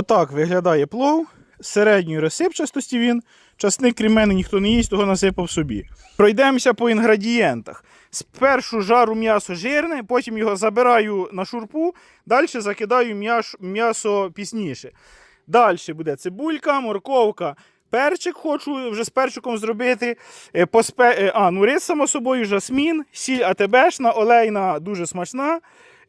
Отак виглядає плов. Середньої розсипчастості він. Часник крім мене ніхто не їсть, того насипав собі. Пройдемося по інгредієнтах. Спершу жару м'ясо жирне, потім його забираю на шурпу, далі закидаю м'ясо пізніше. Далі буде цибулька, морковка, перчик хочу вже з перчиком зробити. Е, по спе... е, А, ну рис, само собою, жасмін, сіль атебешна, олейна, дуже смачна.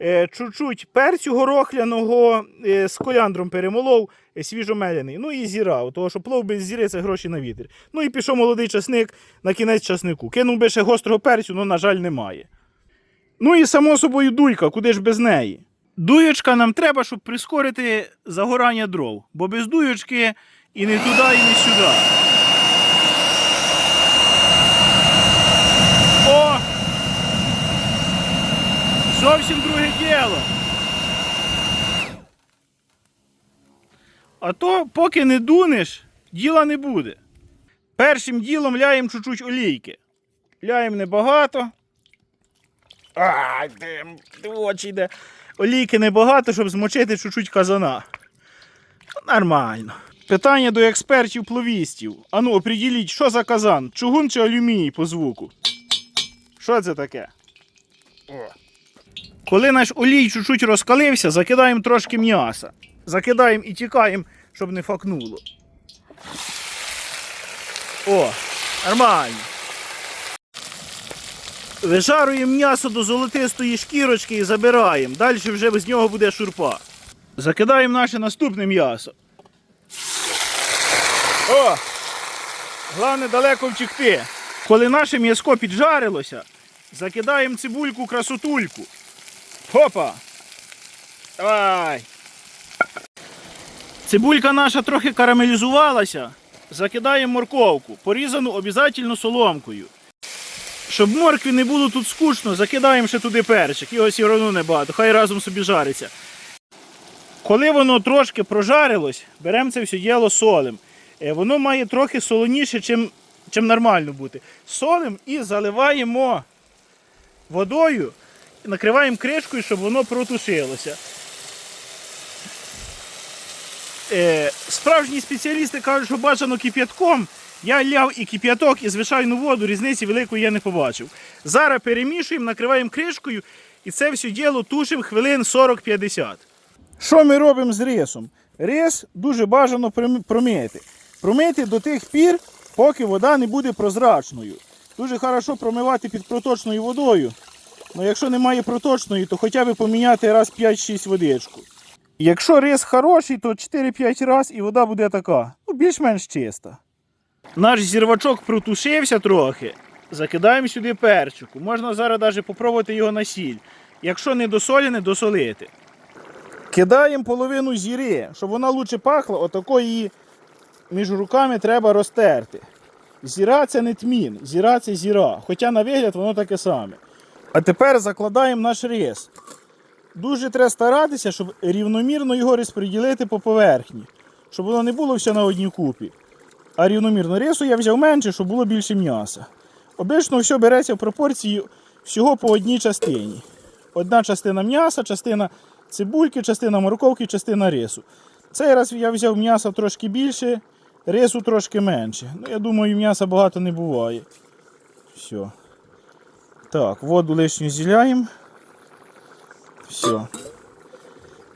Е, Чуть-чуть перцю горохляного е, з коляндром перемолов, е, свіжомеляний. Ну і зіра, тому що плов без зіри це гроші на вітер. Ну і пішов молодий часник на кінець часнику. Кинув би ще гострого перцю, але, на жаль, немає. Ну і само собою дуйка, куди ж без неї. Дуєчка нам треба, щоб прискорити загорання дров, бо без дуєчки і не туди, і не сюди. О! Зовсім друге діло. А то, поки не дунеш, діла не буде. Першим ділом ляємо чуть-чуть олійки. Ляємо небагато. Ай, очі йде. Олійки небагато, щоб змочити чуть-чуть казана. Нормально. Питання до експертів-пловістів. Ану, оприділіть, що за казан? Чугун чи алюміній по звуку? Що це таке? О. Коли наш олій чуть-чуть розкалився, закидаємо трошки м'яса. Закидаємо і тікаємо, щоб не факнуло. О, нормально. Вижаруємо м'ясо до золотистої шкірочки і забираємо. Далі вже з нього буде шурпа. Закидаємо наше наступне м'ясо. О! Головне далеко втікти. Коли наше м'яско піджарилося, закидаємо цибульку красотульку. Хопа! Давай! Цибулька наша трохи карамелізувалася. Закидаємо морковку, порізану обов'язково соломкою. Щоб моркві не було тут скучно, закидаємо ще туди перчик. Його все одно небагато, хай разом собі жариться. Коли воно трошки прожарилось, беремо це все діло солим. Е, Воно має трохи солоніше, чим, чим нормально бути. Солим і заливаємо водою, накриваємо кришкою, щоб воно протушилося. Е, Справжні спеціалісти кажуть, що бажано кип'ятком. Я ляв і кип'яток, і звичайну воду, різниці великої я не побачив. Зараз перемішуємо, накриваємо кришкою і це все діло тушимо хвилин 40-50. Що ми робимо з рисом? Рис дуже бажано промити. Промити до тих пір, поки вода не буде прозрачною. Дуже хорошо промивати під проточною водою. Ну якщо немає проточної, то хоча б поміняти раз 5-6 водичку. Якщо рис хороший, то 4-5 разів і вода буде така, ну більш-менш чиста. Наш зірвачок протушився трохи. Закидаємо сюди перчику. Можна зараз навіть попробувати його на сіль. Якщо не досолене, досолити. Кидаємо половину зіри, щоб вона лучше пахла, отако її між руками треба розтерти. Зіра це не тмін, зіра це зіра. Хоча на вигляд воно таке саме. А тепер закладаємо наш рис. Дуже треба старатися, щоб рівномірно його розподілити по поверхні, щоб воно не було все на одній купі. А рівномірно рису я взяв менше, щоб було більше м'яса. Обично все береться в пропорції всього по одній частині. Одна частина м'яса, частина цибульки, частина морковки, частина рису. Цей раз я взяв м'яса трошки більше, рису трошки менше. Ну, я думаю, м'яса багато не буває. Все. Так, воду лишню зіляємо. Все.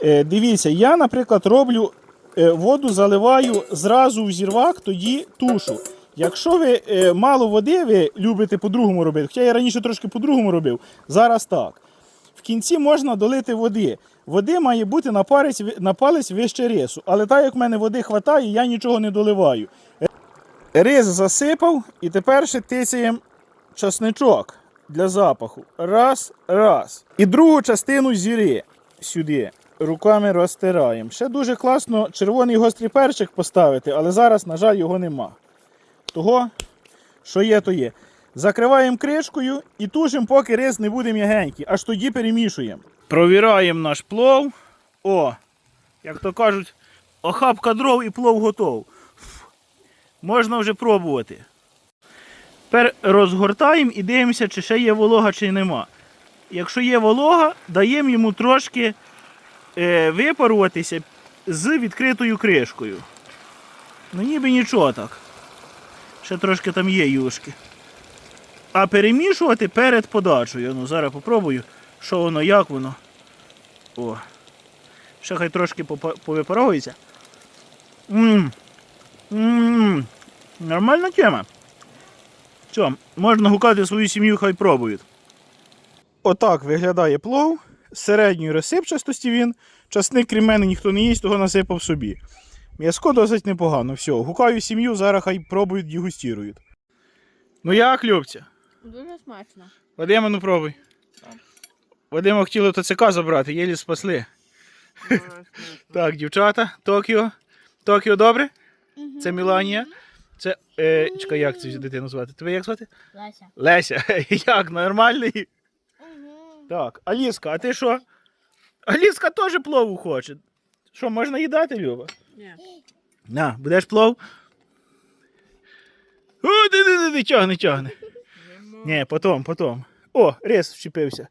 Е, дивіться, я, наприклад, роблю е, воду заливаю зразу в зірвак, тоді тушу. Якщо ви е, мало води, ви любите по-другому робити, хоча я раніше трошки по-другому робив, зараз так. В кінці можна долити води. Води має бути на, палець, на палець вище рису. Але так як в мене води вистачає, я нічого не доливаю. Е, Рис засипав і тепер ще тисяємо часничок для запаху. Раз, раз. І другу частину зіри сюди руками розтираємо. Ще дуже класно червоний гострий перчик поставити, але зараз, на жаль, його нема. Того, що є, то є. Закриваємо кришкою і тушимо, поки рис не буде м'ягенький. Аж тоді перемішуємо. Провіраємо наш плов. О, як то кажуть, охапка дров і плов готов. Можна вже пробувати. Тепер розгортаємо і дивимося, чи ще є волога, чи нема. Якщо є волога, даємо йому трошки е, випаруватися з відкритою кришкою. Ну ніби нічого так. Ще трошки там є юшки. А перемішувати перед подачею. Ну, зараз попробую, що воно, як воно. О. Ще хай трошки повипаровується. Мм. Мм. Нормальна тема. Все, можна гукати свою сім'ю, хай пробують. Отак виглядає плов. З середньої розсипчастості він. Часник крім мене ніхто не їсть, того насипав собі. М'язко досить непогано. Все, гукаю сім'ю, зараз хай пробують дегустірують. Ну як, Любця? Дуже смачно. Вадима, ну пробуй. Вадима хотіли ТЦК забрати, єлі спасли. Так, дівчата, Токіо. Токіо добре? Це Міланія. Це. Е, чекай, як цю дитину звати? Тебе як звати? Леся. Леся. Як, нормальний? Так, Аліска, а ти що? Аліска теж плову хоче. Що, можна їдати, Люба? Ні. На, будеш плов? О, ти, ти, ти, ти, тягне, тягне. Ні, потом, потом. О, рез вчепився.